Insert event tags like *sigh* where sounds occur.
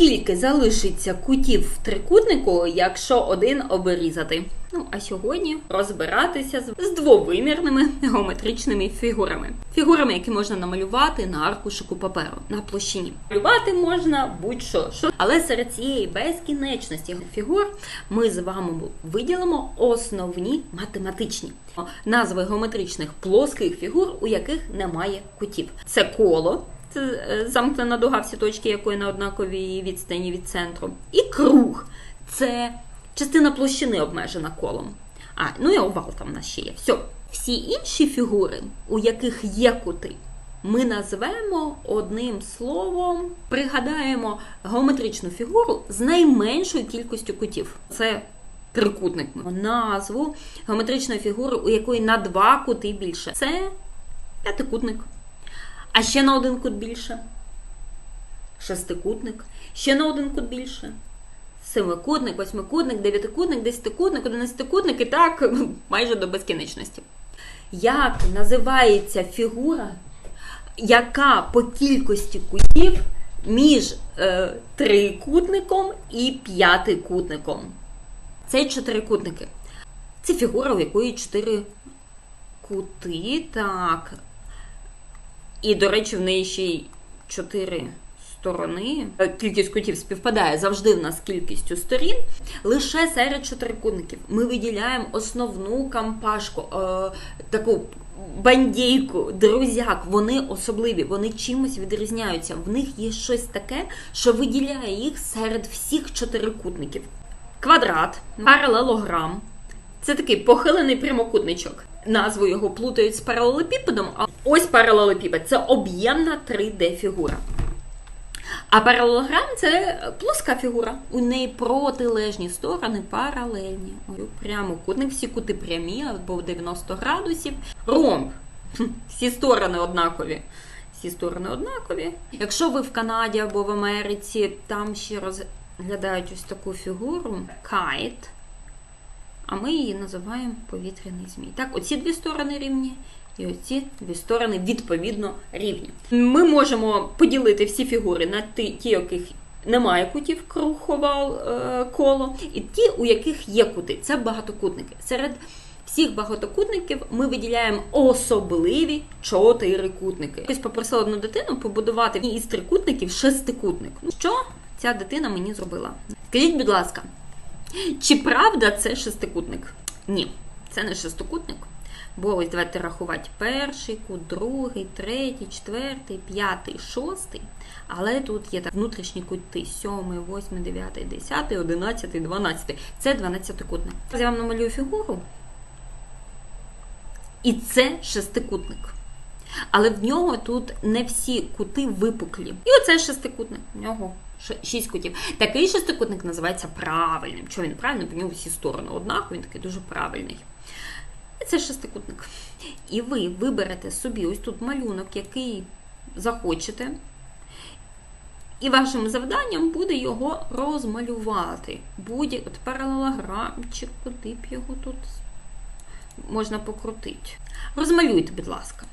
Скільки залишиться кутів в трикутнику, якщо один обрізати? Ну, а сьогодні розбиратися з- двовимірними геометричними фігурами. Фігурами, які можна намалювати на аркушику паперу на площині. Малювати можна будь-що, що. але серед цієї безкінечності фігур ми з вами виділимо основні математичні назви геометричних плоских фігур, у яких немає кутів. Це коло. Це е, замкнена дуга, всі точки якої на однаковій відстані від центру. І круг це частина площини обмежена колом. А, ну і овал там у нас ще є. Все. Всі інші фігури, у яких є кути, ми назвемо одним словом, пригадаємо геометричну фігуру з найменшою кількістю кутів. Це трикутник. Назву геометричної фігури, у якої на два кути більше. Це п'ятикутник. А ще на один кут більше. Шестикутник. Ще на один кут більше. Семикутник, восьмикутник, дев'ятикутник, десятикутник, одинадцятикутник і так *laughs* майже до безкінечності. Як називається фігура, яка по кількості кутів між е, трикутником і п'ятикутником? Це чотирикутники. Це фігура, у якої чотири кути. Так. І, до речі, в неї ще й чотири сторони. Е, Кількість кутів співпадає завжди в нас кількістю сторін. Лише серед чотирикутників ми виділяємо основну кампашку, е, таку бандійку, друзяк. Вони особливі, вони чимось відрізняються. В них є щось таке, що виділяє їх серед всіх чотирикутників. Квадрат, паралелограм. Це такий похилений прямокутничок. Назву його плутають з паралелепіпедом. Ось паралелепіпед це об'ємна 3D-фігура. А паралелограм це плоска фігура. У неї протилежні сторони паралельні. Ой, Прямокутник, всі кути прямі або 90 градусів. Ромб. Всі сторони однакові. Всі сторони однакові. Якщо ви в Канаді або в Америці, там ще розглядають ось таку фігуру кайт. А ми її називаємо повітряний змій. Так, оці дві сторони рівні, і оці дві сторони відповідно рівні. Ми можемо поділити всі фігури на ті, яких немає кутів, круг овал, е, коло, і ті, у яких є кути. Це багатокутники. Серед всіх багатокутників ми виділяємо особливі чотирикутники. Ось попросила одну дитину побудувати із трикутників шестикутник. Ну, що ця дитина мені зробила? Скажіть, будь ласка. Чи правда це шестикутник? Ні, це не шестикутник. Бо ось давайте рахувати перший кут, другий, третій, четвертий, п'ятий, шостий. Але тут є так внутрішні кути: сьомий, восьмий, дев'ятий, десятий, одинадцятий, дванадцятий. Це дванадцятикутник. Я вам намалюю фігуру. І це шестикутник. Але в нього тут не всі кути випуклі. І оце шестикутник. В нього шість кутів. Такий шестикутник називається правильним. Чому він правильний? Бо в нього всі сторони однакові, він такий дуже правильний. Це шестикутник. І ви виберете собі ось тут малюнок, який захочете. І вашим завданням буде його розмалювати. Будь от паралелограмчик, куди б його тут можна покрутити. Розмалюйте, будь ласка.